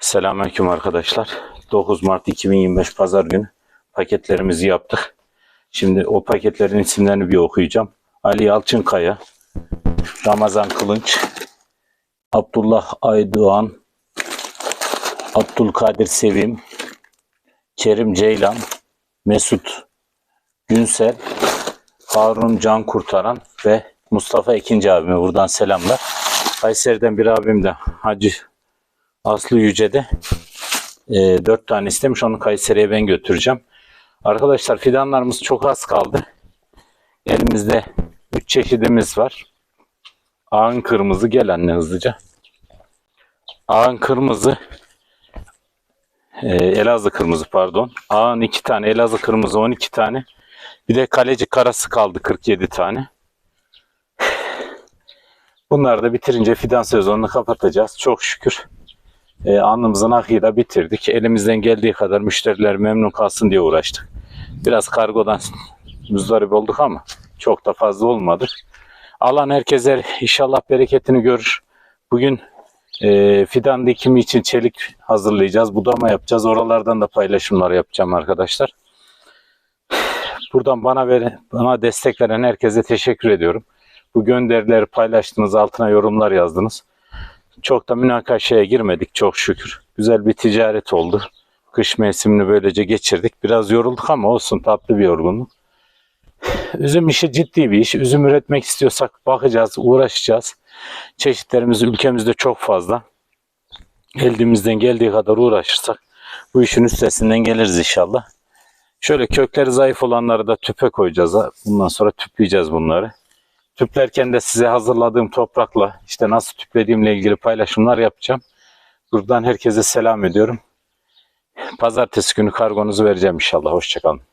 Selamünaleyküm arkadaşlar. 9 Mart 2025 Pazar günü paketlerimizi yaptık. Şimdi o paketlerin isimlerini bir okuyacağım. Ali Yalçınkaya, Ramazan Kılınç, Abdullah Aydoğan, Abdülkadir Sevim, Kerim Ceylan, Mesut Günsel, Harun Can Kurtaran ve Mustafa Ekinci abime buradan selamlar. Kayseri'den bir abim de Hacı Aslı Yüce'de e, 4 tane istemiş. Onu Kayseri'ye ben götüreceğim. Arkadaşlar fidanlarımız çok az kaldı. Elimizde 3 çeşidimiz var. Ağın kırmızı gel anne hızlıca. Ağın kırmızı e, Elazığ kırmızı pardon. Ağın 2 tane, Elazığ kırmızı 12 tane. Bir de kaleci karası kaldı 47 tane. Bunları da bitirince fidan sezonunu kapatacağız. Çok şükür e, alnımızın akıyla bitirdik. Elimizden geldiği kadar müşteriler memnun kalsın diye uğraştık. Biraz kargodan müzdarip olduk ama çok da fazla olmadı. Alan herkese inşallah bereketini görür. Bugün e, fidan dikimi için çelik hazırlayacağız. Budama yapacağız. Oralardan da paylaşımlar yapacağım arkadaşlar. Buradan bana veren, bana destek veren herkese teşekkür ediyorum. Bu gönderileri paylaştınız, altına yorumlar yazdınız. Çok da münakaşaya girmedik çok şükür. Güzel bir ticaret oldu. Kış mevsimini böylece geçirdik. Biraz yorulduk ama olsun tatlı bir yorgunluk. Üzüm işi ciddi bir iş. Üzüm üretmek istiyorsak bakacağız, uğraşacağız. Çeşitlerimiz ülkemizde çok fazla. Elimizden geldiği kadar uğraşırsak bu işin üstesinden geliriz inşallah. Şöyle kökleri zayıf olanları da tüpe koyacağız. Bundan sonra tüpleyeceğiz bunları. Tüplerken de size hazırladığım toprakla işte nasıl tüplediğimle ilgili paylaşımlar yapacağım. Buradan herkese selam ediyorum. Pazartesi günü kargonuzu vereceğim inşallah. Hoşçakalın.